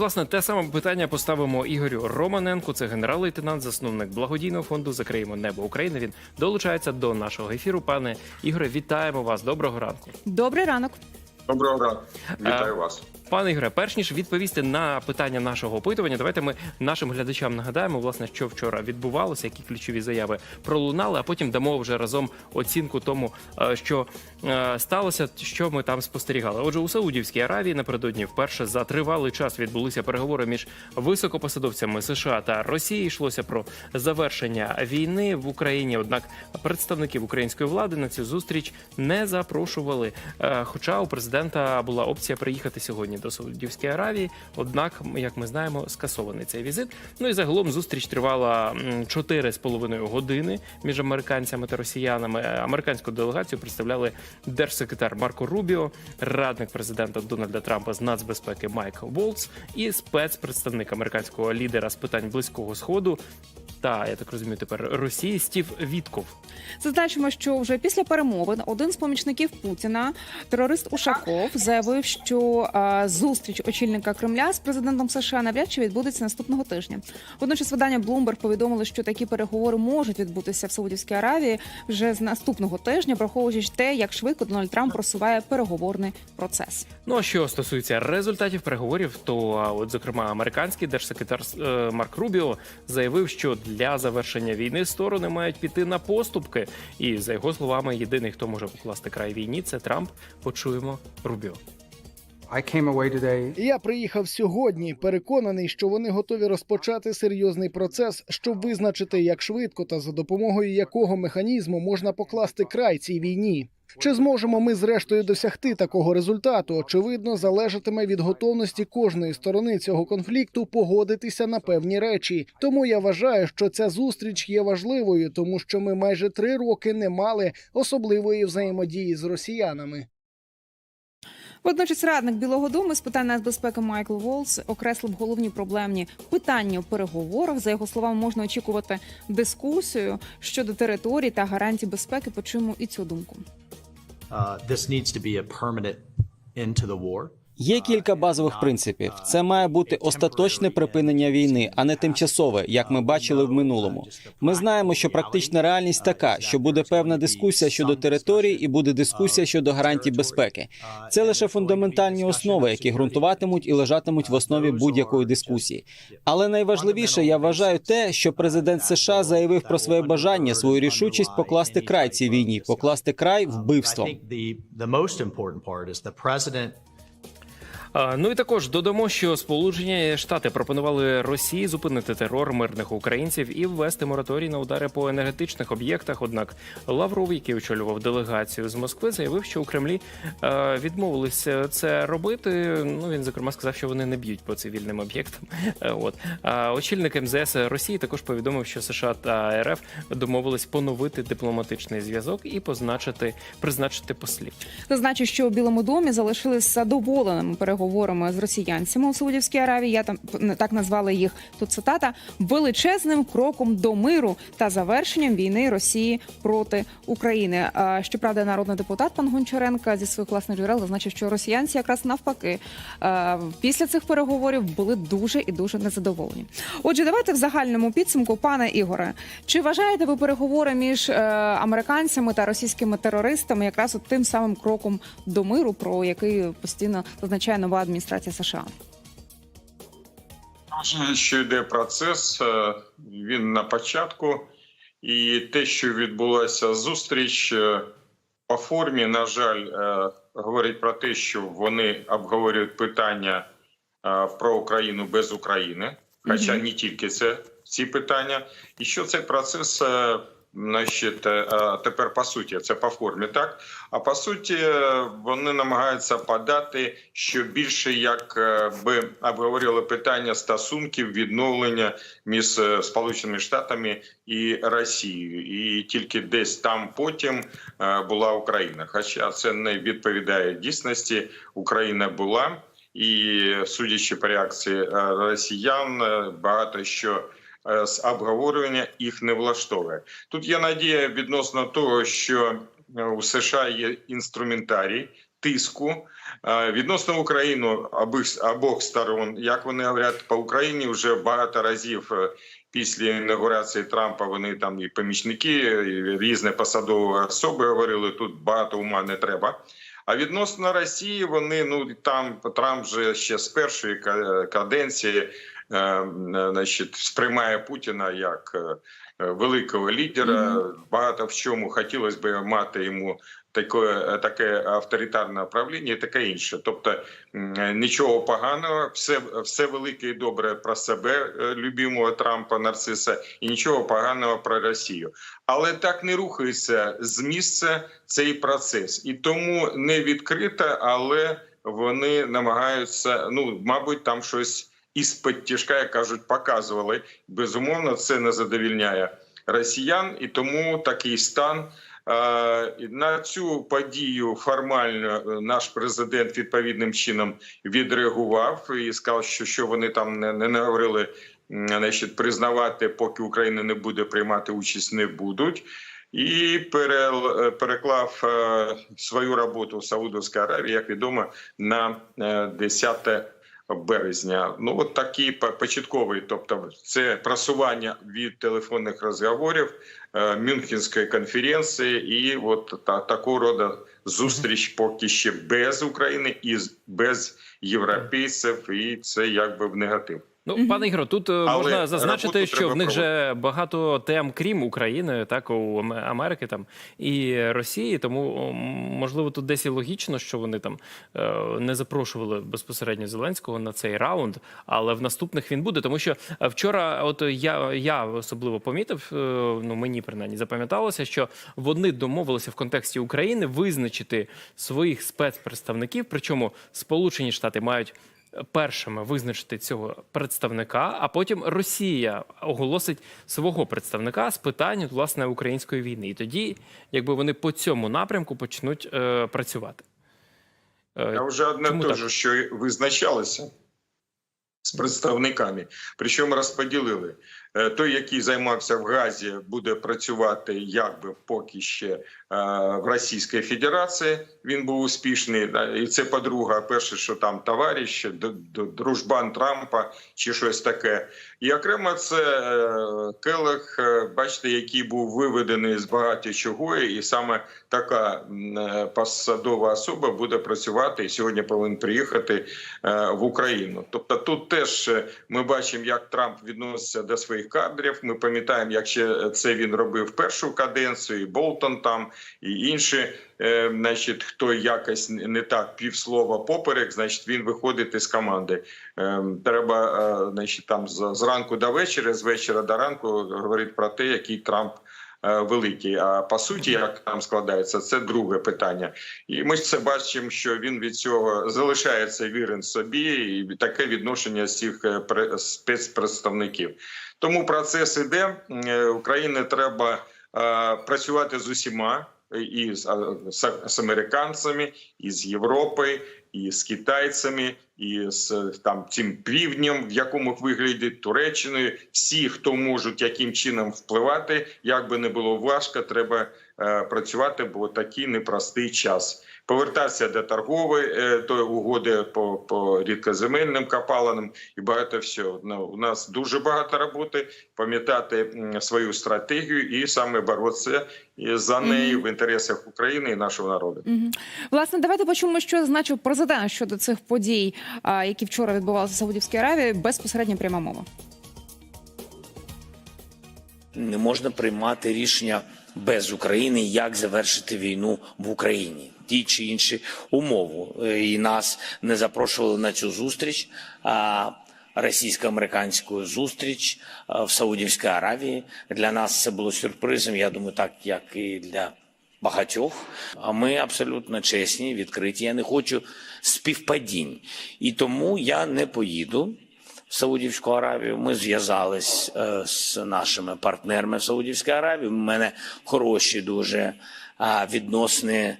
Власне, те саме питання поставимо Ігорю Романенку. Це генерал-лейтенант, засновник благодійного фонду Закриємо небо України. Він долучається до нашого ефіру. Пане Ігоре, вітаємо вас. Доброго ранку. Добрий ранок. Доброго ранку. Вітаю вас. Пане Ігоре, перш ніж відповісти на питання нашого опитування, давайте ми нашим глядачам нагадаємо, власне, що вчора відбувалося, які ключові заяви пролунали, а потім дамо вже разом оцінку тому, е, що е, сталося, що ми там спостерігали. Отже, у Саудівській Аравії напередодні вперше за тривалий час відбулися переговори між високопосадовцями США та Росії. Йшлося про завершення війни в Україні. Однак представників української влади на цю зустріч не запрошували. Е, Хоча у президента була опція приїхати сьогодні до Саудівської Аравії. Однак, як ми знаємо, скасований цей візит. Ну і загалом зустріч тривала м, 4,5 години між американцями та росіянами. Американську делегацію представляли держсекретар Марко Рубіо, радник президента Дональда Трампа з нацбезпеки Майкл Волц і спецпредставник американського лідера з питань близького сходу. Та я так розумію, тепер Росії Стів Вітков. Зазначимо, що вже після перемовин один з помічників Путіна, терорист Ушаков, заявив, що е, зустріч очільника Кремля з президентом США навряд чи відбудеться наступного тижня. Водночас видання Bloomberg повідомило, що такі переговори можуть відбутися в Саудівській Аравії вже з наступного тижня, враховуючи те, як швидко Дональд Трамп просуває переговорний процес. Ну а що стосується результатів переговорів, то от зокрема американський держсекретар е, Марк Рубіо заявив, що для завершення війни сторони мають піти на поступки. І за його словами, єдиний, хто може покласти край війні, це Трамп. Почуємо Рубіо. I came away today Я приїхав сьогодні, переконаний, що вони готові розпочати серйозний процес, щоб визначити, як швидко та за допомогою якого механізму можна покласти край цій війні. Чи зможемо ми зрештою досягти такого результату? Очевидно, залежатиме від готовності кожної сторони цього конфлікту погодитися на певні речі. Тому я вважаю, що ця зустріч є важливою, тому що ми майже три роки не мали особливої взаємодії з росіянами. Водночас радник Білого Дому з питань нацбезпеки Майкл Волс окреслив головні проблемні питання у переговорах. За його словами, можна очікувати дискусію щодо територій та гарантій безпеки. Почуємо і цю думку. Uh, this needs to be a permanent end to the war. Є кілька базових принципів. Це має бути остаточне припинення війни, а не тимчасове, як ми бачили в минулому. Ми знаємо, що практична реальність така, що буде певна дискусія щодо територій і буде дискусія щодо гарантій безпеки. Це лише фундаментальні основи, які ґрунтуватимуть і лежатимуть в основі будь-якої дискусії. Але найважливіше, я вважаю, те, що президент США заявив про своє бажання, свою рішучість покласти край цій війні, покласти край вбивством. Ну і також додамо, що Сполучені Штати пропонували Росії зупинити терор мирних українців і ввести мораторій на удари по енергетичних об'єктах. Однак Лавров, який очолював делегацію з Москви, заявив, що у Кремлі відмовилися це робити. Ну він зокрема сказав, що вони не б'ють по цивільним об'єктам. Е, От очільник МЗС Росії також повідомив, що США та РФ домовились поновити дипломатичний зв'язок і позначити призначити послів. Зазначу, що у Білому домі залишились задоволеними переговорами з росіянцями у Саудівській Аравії. Я там так назвала їх тут цитата величезним кроком до миру та завершенням війни Росії проти України. Щоправда, народний депутат пан Гончаренко зі своїх власних джерел зазначив, що росіянці якраз навпаки після цих переговорів були дуже і дуже незадоволені. Отже, давайте в загальному підсумку, пане Ігоре, чи вважаєте ви переговори між е, американцями та російськими терористами якраз от тим самим кроком до миру, про який постійно зазначає нова адміністрація США? Що йде процес. е, Він на початку, і те, що відбулася зустріч е, по формі, на жаль, е, говорить про те, що вони обговорюють питання про Україну без України, хоча не тільки це ці питання, і що цей процес. Значить, е, тепер по суті, це по формі, так а по суті, вони намагаються подати, що більше як е, би обговорювали питання стосунків відновлення між е, Сполученими Штатами і Росією, і тільки десь там потім була Україна. Хоча це не відповідає дійсності. Україна була, і судячи по реакції росіян, багато що. Е, З обговорювання їх не влаштовує. Тут є надія відносно того, що е, у США є інструментарій тиску е, відносно Україну обох, сторон. Як вони говорять по Україні, вже багато разів після інаугурації Трампа вони там і помічники, і різні посадові особи говорили. Тут багато ума не треба. А відносно Росії, вони ну там Трамп вже ще з першої каденції значить, сприймає Путіна як е, великого лідера. Багато в чому хотілося б мати йому таке, таке авторитарне правління і таке інше. Тобто нічого поганого, все, все велике і добре про себе е, любимого Трампа, нарциса, і нічого поганого про Росію. Але так не рухається з місця цей процес, і тому не відкрито, але вони намагаються. Ну, мабуть, там щось із-під тяжка, як кажуть, показували. Безумовно, це не задовільняє росіян, і тому такий стан. На цю подію формально е, наш президент відповідним чином відреагував і сказав, що що вони там не, не говорили, значить, признавати, поки Україна не буде приймати участь, не будуть. І е, переклав е, свою роботу в Саудовській Аравії, як відомо, на е, 10 березня. Ну от такий по- початковий, тобто це просування від телефонних розговорів, е, Мюнхенської конференції, і от та такого роду зустріч поки ще без України і без європейців, і це якби в негатив. Ну, пане Ігоро, тут е, можна зазначити, що в них же багато тем, крім України, так у Америки там і Росії. Тому можливо тут десь і логічно, що вони там е, не запрошували безпосередньо Зеленського на цей раунд, але в наступних він буде. Тому що е, вчора, от я, я особливо помітив, ну мені принаймні запам'яталося, що вони домовилися в контексті України визначити своїх спецпредставників. Причому Сполучені Штати мають першими визначити цього представника, а потім Росія оголосить свого представника з питань власне української війни. І тоді, якби вони по цьому напрямку почнуть е, працювати. Е, А вже одне чому те так? ж, що визначалося з представниками, причому розподілили. Е, Той, який займався в Газі, буде працювати якби поки ще в Російській Федерації. Він був успішний. І це подруга, перше, що там товариш, д- д- дружбан Трампа чи щось таке. І окремо це е, Келех, е, бачите, який був виведений з багато чого, і саме така е, посадова особа буде працювати і сьогодні повинен приїхати е, в Україну. Тобто, тут теж е, ми бачимо, як Трамп відноситься до своїх кадрів. Ми пам'ятаємо, як ще це він робив першу каденцію, і Болтон там і інші. е, Значить, хто якось не так півслова поперек, значить він виходить із команди. Ем, Треба, е, значить, там зранку до вечора, з вечора до ранку говорити про те, який Трамп е, великий. А по суті, як там складається, це друге питання. І ми це бачимо, що він від цього залишається вірен собі, і таке відношення всіх е, спецпредставників. Тому процес іде. Е, Україні треба е, працювати з усіма. І з, з, з американцями, і з Європи, і з китайцями, і з там цим півднем, в якому вигляді Туреччиною. Всі, хто можуть яким чином впливати, як би не було важко, треба е, працювати, бо такий непростий час. Повертатися до торгової е, до угоди по, по рідкоземельним копалинам і багато всього. Ну, у нас дуже багато роботи. Пам'ятати свою стратегію і саме боротися за неї в інтересах України і нашого народу. Власне, давайте почуємо, що зазначив президент щодо цих подій, які вчора відбувалися в Саудівській Аравії. Безпосередньо пряма мова. не можна приймати рішення без України, як завершити війну в Україні. Ті чи інші умови. Е, І нас не запрошували на цю зустріч. А російсько-американську зустріч в Саудівській Аравії для нас це було сюрпризом. Я думаю, так як і для багатьох. А ми абсолютно чесні, відкриті. Я не хочу співпадінь, і тому я не поїду в Саудівську Аравію. Ми зв'язались е, з нашими партнерами в Саудівській Аравії. У мене хороші дуже е, відносини е,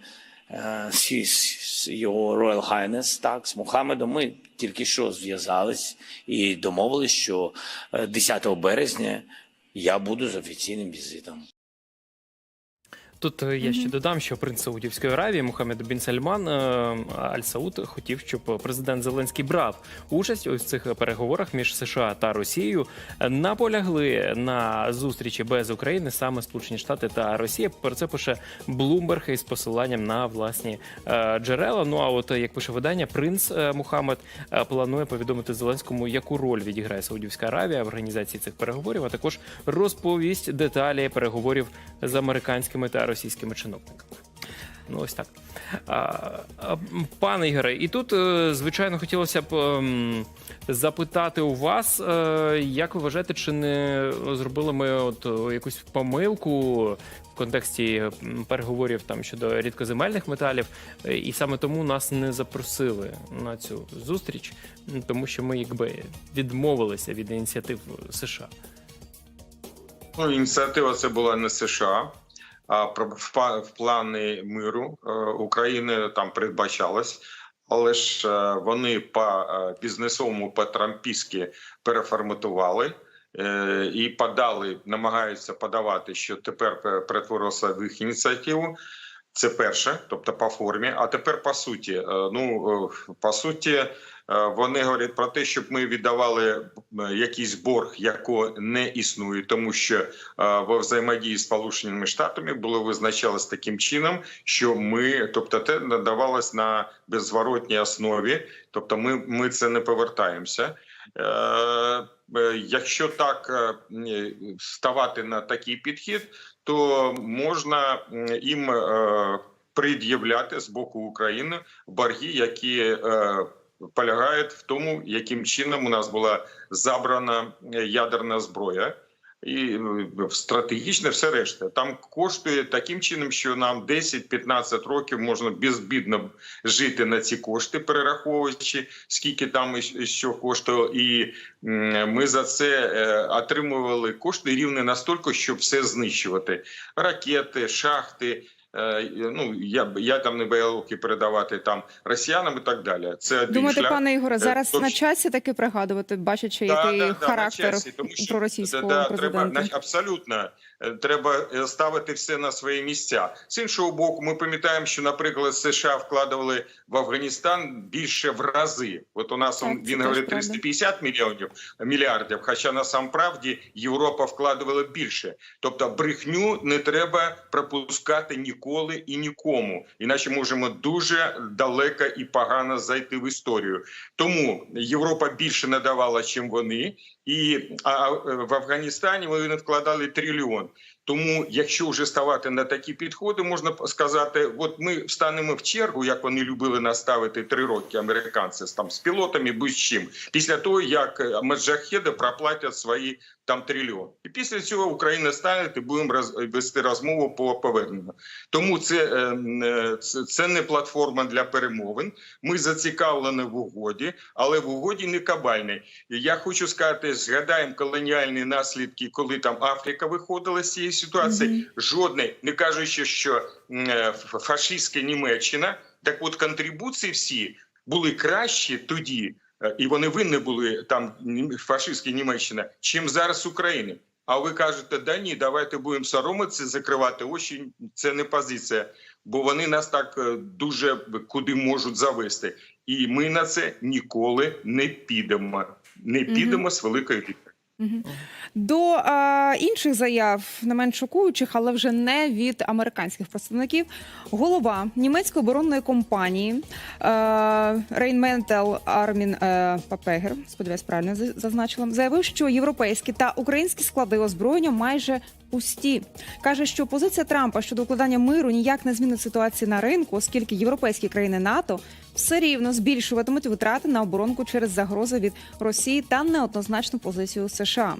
з, з його Royal Highness, так, з Мухаммедом. Ми тільки що зв'язались і домовились, що е, 10 березня я буду з офіційним візитом. Тут е, я ще додам, що принц Саудівської Аравії Мухаммед Бін Сальман е, Аль Сауд хотів, щоб президент Зеленський брав участь у цих переговорах між США та Росією. Наполягли на зустрічі без України саме Сполучені Штати та Росія. Про це пише Блумберг із посиланням на власні е, джерела. Ну а от як пише видання, принц Мухаммед планує повідомити Зеленському, яку роль відіграє Саудівська Аравія в організації цих переговорів, а також розповість деталі переговорів з американськими та російськими чиновниками. Ну, ось так. Пане Ігоре, і тут, е, звичайно, хотілося б ем, запитати у вас, е, як ви вважаєте, чи не зробили ми от е, якусь помилку в контексті переговорів там щодо рідкоземельних металів, і саме тому нас не запросили на цю зустріч, тому що ми якби відмовилися від ініціатив США. Ну, ініціатива це була не США, в, плани миру е, України там передбачалось. Але ж е, вони по е, бізнесовому по трампійськи переформатували і подали, намагаються подавати, що тепер пе- перетворилося в їх ініціативу. Це перше, тобто по формі. А тепер по суті. Е, Ну е, по суті, е, вони говорять про те, щоб ми віддавали якийсь борг, якого не існує, тому що во взаємодії з Сполученими Штатами було визначалось таким чином, що ми, тобто, те надавалось на беззворотній основі, тобто, ми, ми це не повертаємося. Е, е, Якщо так е, ставати на такий підхід, то можна їм пред'являти з боку України борги, які полягають в тому, яким чином у нас була забрана ядерна зброя. І е, стратегічне все решта там коштує таким чином, що нам 10-15 років можна безбідно жити на ці кошти, перераховуючи скільки там що коштує, і ми за це е, отримували кошти рівне настільки, щоб все знищувати: ракети, шахти. Е, Ну я я там не боялки передавати там росіянам і так далі. Це один Думаєте, шлях. пане Ігоре, Е, зараз тож- на часі таки пригадувати, бачачи, Да, який да, характер часі, тому що, проросійського да, да, президента? Треба, на- абсолютно е, треба е, ставити все на свої місця. З іншого боку, ми пам'ятаємо, що, наприклад, США вкладували в Афганістан більше в рази. От у нас Так, він теж говорить правда. 350 мільйонів мільярдів. Хоча насамправді Європа вкладувала більше. Тобто, брехню не треба пропускати ніколи і нікому, іначе можемо дуже далеко і погано зайти в історію. Тому Європа більше надавала, чим вони, і а в Афганістані вони вкладали трильйон. Тому, якщо вже ставати на такі підходи, можна сказати: от ми встанемо в чергу, як вони любили нас ставити три роки, американці там з пілотами, будь чим, після того як е, маджахеди проплатять свої там трильйон. І після цього Україна стане і будемо роз, вести розмову по поверненню. Тому це, е, е, це, це не платформа для перемовин. Ми зацікавлені в угоді, але в угоді не кабальний. Я хочу сказати, згадаємо колоніальні наслідки, коли там Африка виходила з цієї ситуації. Жодний, не кажучи, що ф- фашистська Німеччина, так от контрибуції всі були кращі тоді, і вони винні були там фашистська Німеччина, чим зараз України. А ви кажете, да ні, давайте будемо соромитися, закривати очі. Це не позиція, бо вони нас так е, дуже куди можуть завести. І ми на це ніколи не підемо. Не підемо з великої До е, інших заяв не менш шокуючих, але вже не від американських представників. Голова німецької оборонної компанії Рейнментел Армін Папегер, сподіваюсь, правильно за- зазначила, заявив, що європейські та українські склади озброєння майже пусті. каже, що позиція Трампа щодо укладання миру ніяк не змінить ситуації на ринку, оскільки європейські країни НАТО все рівно збільшуватимуть витрати на оборонку через загрози від Росії та неоднозначну позицію США.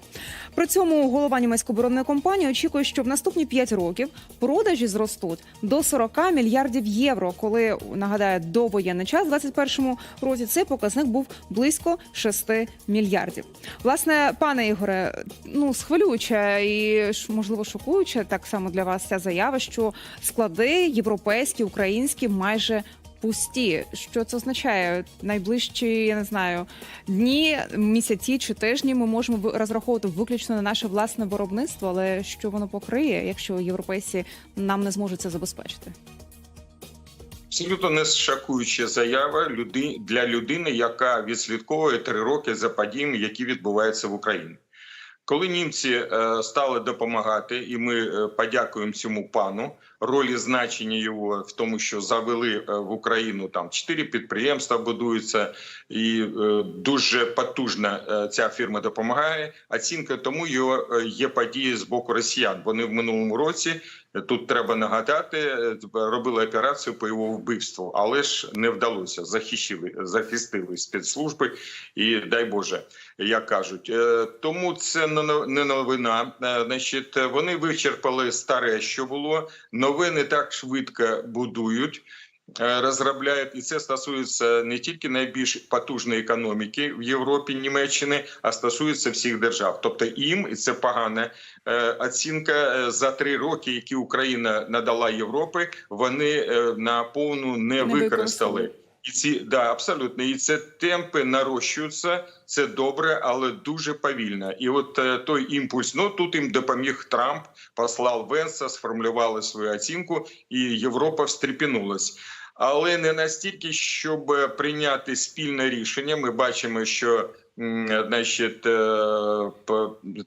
При цьому голова німецької оборонної компанії очікує, що в наступні 5 років продажі зростуть до 40 мільярдів євро. Коли нагадаю, до воєнний час, в 21 році цей показник був близько 6 мільярдів. Власне, пане Ігоре, ну схвилююча і можливо шокуюча так само для вас ця заява, що склади європейські, українські майже пусті. Що це означає? Найближчі, я не знаю, дні, місяці чи тижні ми можемо розраховувати виключно на наше власне виробництво, але що воно покриє, якщо європейці нам не зможуть це забезпечити? Абсолютно не шокуюча заява люди, для людини, яка відслідковує три роки за подіями, які відбуваються в Україні. Коли німці е, стали допомагати, і ми е, подякуємо цьому пану ролі значення його в тому, що завели е, в Україну там чотири підприємства будуються, і е, дуже потужна е, ця фірма допомагає. Оцінка тому його є події з боку росіян. Вони в минулому році тут треба нагадати, робили операцію по його вбивству, але ж не вдалося. Захищили, захистили спецслужби, і дай Боже, як кажуть. Тому це не новина. Значить, вони вичерпали старе, що було. Нове не так швидко будують. е, Розробляють і це стосується не тільки найбільш потужної економіки в Європі, Німеччини, а стосується всіх держав. Тобто їм і це погана е, оцінка е, за три роки, які Україна надала Європи. Вони на повну не, Не використали. І ці да абсолютно і це темпи нарощуються. Це добре, але дуже повільно. І от е, той імпульс, ну тут їм допоміг Трамп, послав Венса, сформулювали свою оцінку, і Європа встрепенулась. Але не настільки, щоб е, прийняти спільне рішення. Ми бачимо, що значить,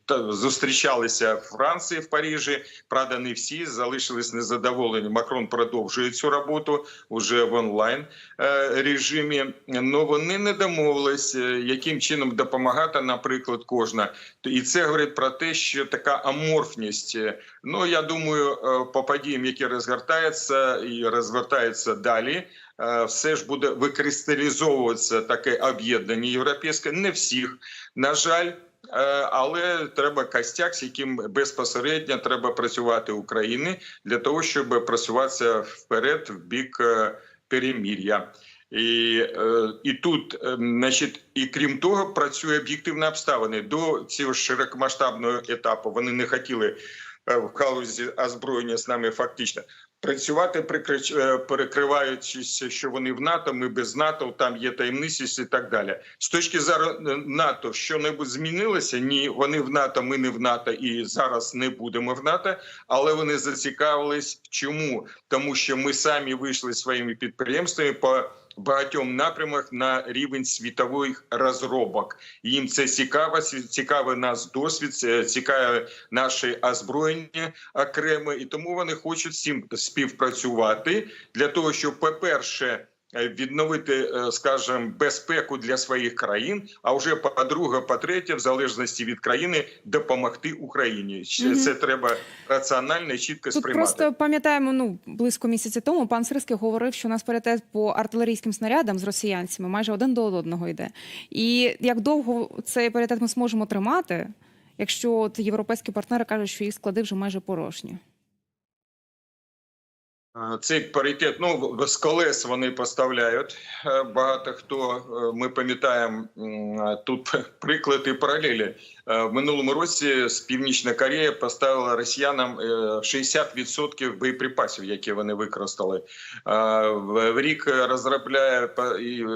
та- зустрічалися в Франції в Парижі. Правда, не всі залишились незадоволені. Макрон продовжує цю роботу уже в онлайн е, режимі. Ну вони не домовились, е, яким чином допомагати, наприклад, кожна. І це говорить про те, що така аморфність. е, Ну я думаю, по подіям, які розгортаються і розвертаються далі. Е, Все ж буде викристалізовуватися таке об'єднання європейське. Не всіх, на жаль, е, але треба костяк, з яким безпосередньо треба працювати України для того, щоб просуватися вперед в бік е, перемір'я. І, і тут, значить, і крім того, працює об'єктивна обставини. До цього широкомасштабного етапу вони не хотіли в галузі озброєння з нами фактично працювати, е, перекриваючись, що вони в НАТО, ми без НАТО, там є таємницясть і так далі. З точки зору е, НАТО, що-небудь змінилося? Ні, вони в НАТО, ми не в НАТО, і зараз не будемо в НАТО. Але вони зацікавились. Чому? Тому що ми самі вийшли своїми підприємствами по багатьом напрямах на рівень світових розробок. Їм це цікаво, ці- цікавий нас досвід, цікаве наше озброєння окреме, і тому вони хочуть всім співпрацювати для того, щоб, по-перше, е, відновити, е, скажімо, безпеку для своїх країн. А вже по-друге, по-третє, в залежності від країни, допомогти Україні. Це треба раціонально і чітко Тут сприймати. просто пам'ятаємо, ну близько місяця тому пан Сирський говорив, що у нас паритет по артилерійським снарядам з росіянцями майже один до одного йде. І як довго цей паритет ми зможемо тримати, якщо от європейські партнери кажуть, що їх склади вже майже порожні? Е, Цей паритет, ну з колес вони поставляють. Е, Багато хто е, ми пам'ятаємо тут приклад і паралелі. Е, В минулому році з Північна Корея поставила росіянам е, 60% боєприпасів, які вони використали. Е, В рік розробляє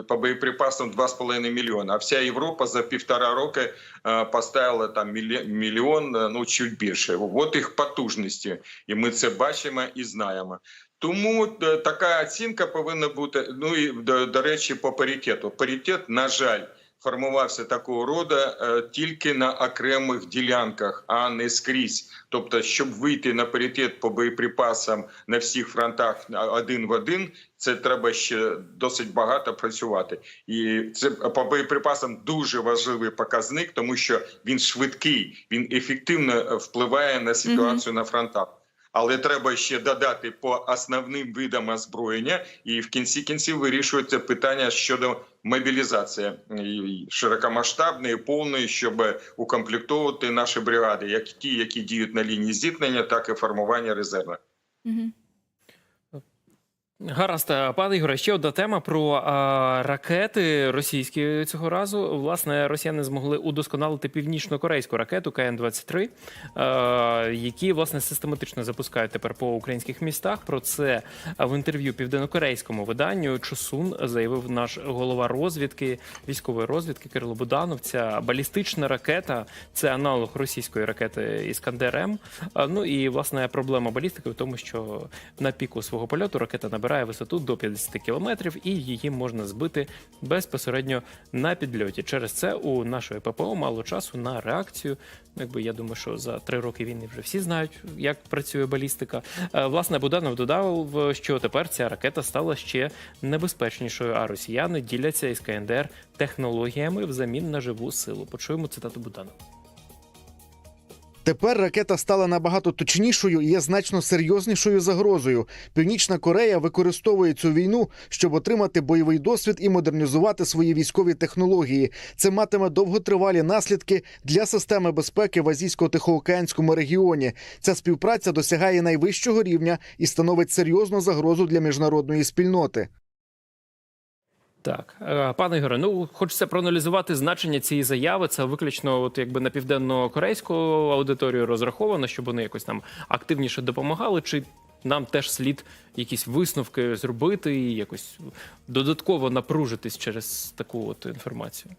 по, боєприпасам 2,5 мільйона. А вся Європа за півтора роки е, поставила там мільйон, е, ну чуть більше. От їх потужності, і ми це бачимо і знаємо. Тому е, така оцінка повинна бути. Ну і до, до речі, по паритету. Паритет, на жаль, формувався такого роду е, тільки на окремих ділянках, а не скрізь. Тобто, щоб вийти на паритет по боєприпасам на всіх фронтах один в один, це треба ще досить багато працювати. І це по боєприпасам дуже важливий показник, тому що він швидкий, він ефективно е, впливає на ситуацію на фронтах. Але треба ще додати по основним видам озброєння, і в кінці кінців вирішується питання щодо мобілізації широкомасштабної, повної, щоб укомплектовувати наші бригади, як ті, які діють на лінії зіткнення, так і формування резерву. Угу. Гаразд, Е, пане Ігоре, ще одна тема про а, ракети російські цього разу. Власне, росіяни змогли удосконалити північно-корейську ракету КН-23, е, які власне систематично запускають тепер по українських містах. Про це в інтерв'ю південнокорейському виданню Чосун заявив наш голова розвідки військової розвідки Кирило Буданов. Ця балістична ракета це аналог російської ракети Іскандер М. Ну і власне проблема балістики в тому, що на піку свого польоту ракета набирає висоту до 50 кілометрів, і її можна збити безпосередньо на підльоті. Через це у нашої ППО мало часу на реакцію. Якби я думаю, що за три роки війни вже всі знають, як працює балістика. Е, Власне, Буданов додав, що тепер ця ракета стала ще небезпечнішою, а росіяни діляться із КНДР технологіями взамін на живу силу. Почуємо цитату Буданова. Тепер ракета стала набагато точнішою і є значно серйознішою загрозою. Північна Корея використовує цю війну, щоб отримати бойовий досвід і модернізувати свої військові технології. Це матиме довготривалі наслідки для системи безпеки в азійсько-тихоокеанському регіоні. Ця співпраця досягає найвищого рівня і становить серйозну загрозу для міжнародної спільноти. Так, Е, пане Ігоре, ну хочеться проаналізувати значення цієї заяви. Це виключно, от якби на південно-корейську аудиторію розраховано, щоб вони якось нам активніше допомагали. Чи нам теж слід якісь висновки зробити і якось додатково напружитись через таку от інформацію?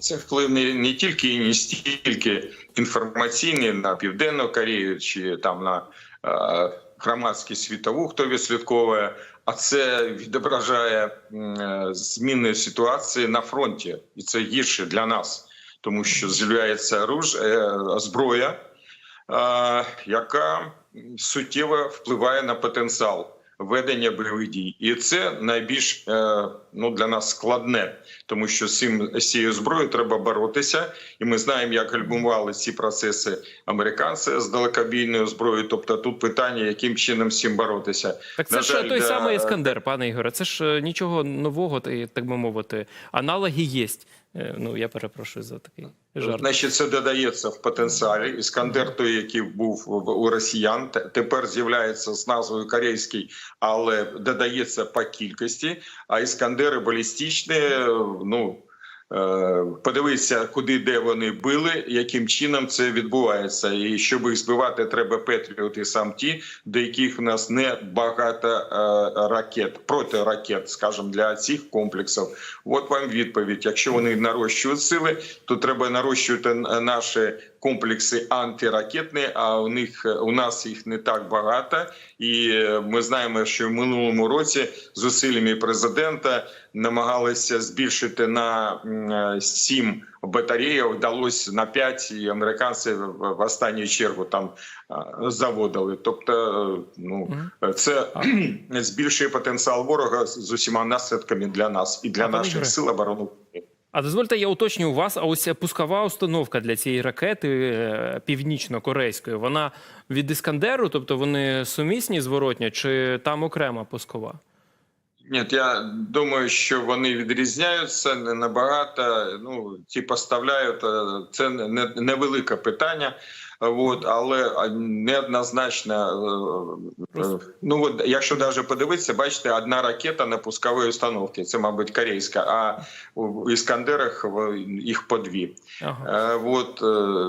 Це вплив не, не тільки і не стільки інформаційний на Південну Корею чи там на е, громадськість світову, хто відслідковує, а це відображає е, зміни ситуації на фронті, і це гірше для нас, тому що з'являється е, зброя, е, яка суттєво впливає на потенціал ведення бойових дій, і це найбільш е, ну для нас складне, тому що з цим з цією зброєю треба боротися, і ми знаємо, як гальмували ці процеси американці з далекобійною зброєю. Тобто, тут питання, яким чином з цим боротися. Так це На ж жаль, той да, самий Іскандер, пане Ігоре. Це ж е, нічого нового, та так би мовити. Аналоги є. Е, Ну я перепрошую за такий жарт. Значить, це додається в потенціалі. Іскандер, той, який був у росіян, те- тепер з'являється з назвою корейський, але додається по кількості. А іскандери балістичні, ну. Е, Подивитися, куди де вони били, яким чином це відбувається, і щоб їх збивати, треба Петріот і сам ті, до яких в нас не багато проти ракет, протиракет, скажімо, для цих комплексів. От вам відповідь. Якщо вони нарощують сили, то треба нарощувати н- наші комплекси антиракетні. А у них у нас їх не так багато. І е, ми знаємо, що в минулому році зусиллями президента намагалися збільшити на е, сім батареї. Вдалося на п'ять, і американці в останню чергу там е, заводили. Тобто, ну це збільшує потенціал ворога з усіма наслідками для нас і для наших сил оборони. А дозвольте, я уточню у вас. А ось пускова установка для цієї ракети е, північно-корейської, вона від Іскандеру, тобто вони сумісні зворотня, чи там окрема пускова? Ні, я думаю, що вони відрізняються не набагато. Ну ті поставляють е, це невелике питання. От, але неоднозначно. е, е, Ну от, якщо навіть подивитися, бачите, одна ракета на пусковій установці, це, мабуть, корейська, а у іскандерах в- їх по дві. Ага. Е, От,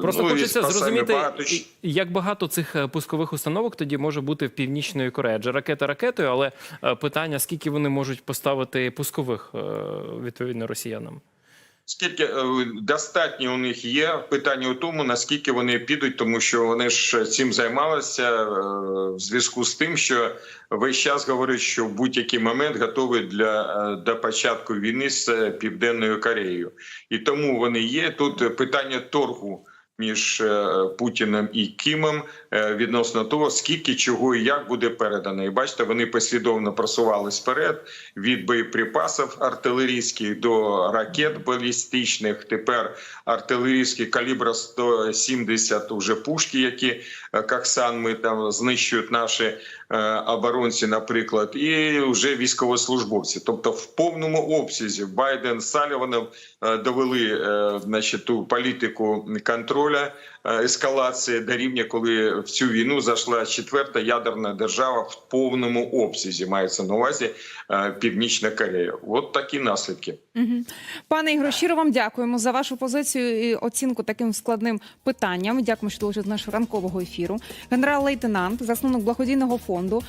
Просто ну, хочеться зрозуміти, багато як багато цих пускових установок тоді може бути в північної Кореї. Адже ракета ракетою, але питання, скільки вони можуть поставити пускових відповідно росіянам. Скільки е, достатньо у них є питання у тому, наскільки вони підуть, тому що вони ж цим займалися е, в зв'язку з тим, що весь час говорять, що в будь-який момент готові для е, до початку війни з південною Кореєю, і тому вони є тут питання торгу. Між Путіним і Кімом відносно того, скільки чого і як буде передано, і бачите, вони послідовно просувались вперед від боєприпасів артилерійських до ракет балістичних. Тепер артилерійські калібра 170 уже пушки, які е, Коксан ми там знищують наші е, оборонці, наприклад, і вже військовослужбовці. Тобто, в повному обсязі Байден з Саліваном е, довели е, значить, ту політику контролю. Е, ескалації до рівня, коли в цю війну зайшла четверта ядерна держава в повному обсязі. Мається на увазі е, Північна Корея. От такі наслідки. Пане Ігоре, щиро вам дякуємо за вашу позицію і оцінку таким складним питанням. Дякуємо, що долучили до нашого ранкового ефіру. Генерал-лейтенант, засновник благодійного фонду